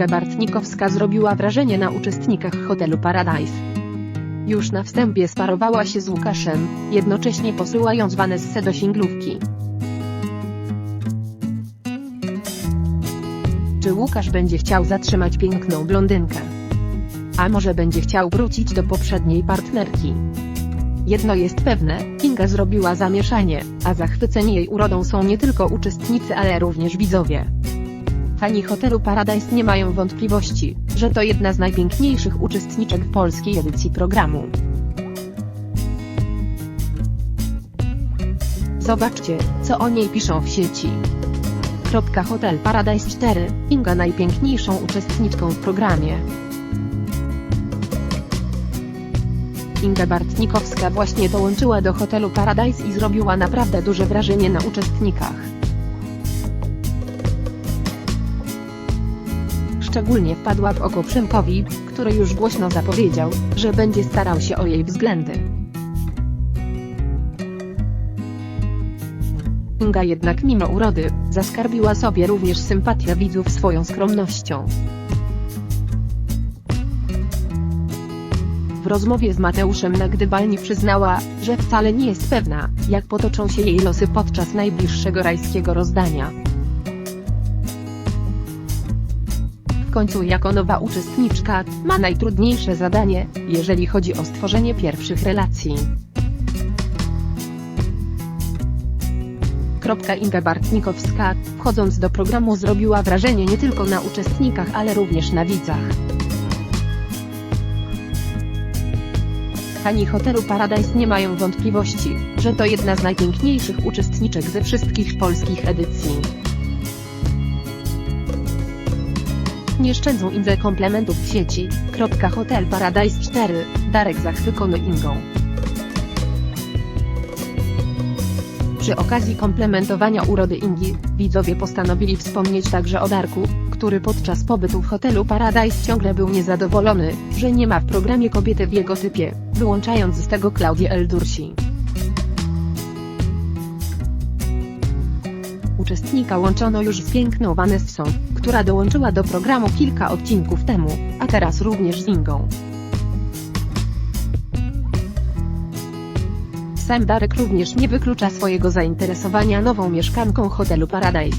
Inga Bartnikowska zrobiła wrażenie na uczestnikach hotelu Paradise. Już na wstępie sparowała się z Łukaszem, jednocześnie posyłając Vanessę do singlówki. Czy Łukasz będzie chciał zatrzymać piękną blondynkę? A może będzie chciał wrócić do poprzedniej partnerki? Jedno jest pewne, Kinga zrobiła zamieszanie, a zachwyceni jej urodą są nie tylko uczestnicy ale również widzowie. Fani hotelu Paradise nie mają wątpliwości, że to jedna z najpiękniejszych uczestniczek polskiej edycji programu. Zobaczcie, co o niej piszą w sieci. Hotel Paradise 4, Inga najpiękniejszą uczestniczką w programie. Inga Bartnikowska właśnie dołączyła do hotelu Paradise i zrobiła naprawdę duże wrażenie na uczestnikach. Szczególnie wpadła w oko Przemkowi, który już głośno zapowiedział, że będzie starał się o jej względy. Inga jednak mimo urody, zaskarbiła sobie również sympatię widzów swoją skromnością. W rozmowie z Mateuszem na Gdybalni przyznała, że wcale nie jest pewna, jak potoczą się jej losy podczas najbliższego rajskiego rozdania. W końcu jako nowa uczestniczka, ma najtrudniejsze zadanie, jeżeli chodzi o stworzenie pierwszych relacji. Inga Bartnikowska, wchodząc do programu zrobiła wrażenie nie tylko na uczestnikach ale również na widzach. Fani hotelu Paradise nie mają wątpliwości, że to jedna z najpiękniejszych uczestniczek ze wszystkich polskich edycji. Nie szczędzą Indze komplementów w sieci. Hotel Paradise 4, Darek zachwycony Ingą. Przy okazji komplementowania urody Ingi, widzowie postanowili wspomnieć także o Darku, który podczas pobytu w hotelu Paradise ciągle był niezadowolony, że nie ma w programie kobiety w jego typie, wyłączając z tego Klaudię Eldursi. Uczestnika łączono już z piękną Vanessą, która dołączyła do programu kilka odcinków temu, a teraz również z Ingą. Sam Darek również nie wyklucza swojego zainteresowania nową mieszkanką hotelu Paradise.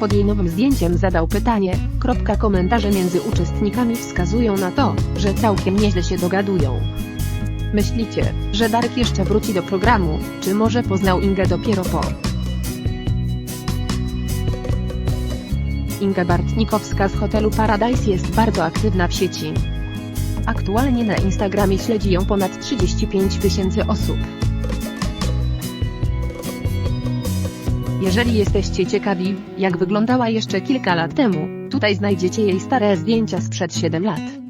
Pod jej nowym zdjęciem zadał pytanie, kropka komentarze między uczestnikami wskazują na to, że całkiem nieźle się dogadują. Myślicie, że Darek jeszcze wróci do programu, czy może poznał Ingę dopiero po? Inga Bartnikowska z hotelu Paradise jest bardzo aktywna w sieci. Aktualnie na Instagramie śledzi ją ponad 35 tysięcy osób. Jeżeli jesteście ciekawi, jak wyglądała jeszcze kilka lat temu, tutaj znajdziecie jej stare zdjęcia sprzed 7 lat.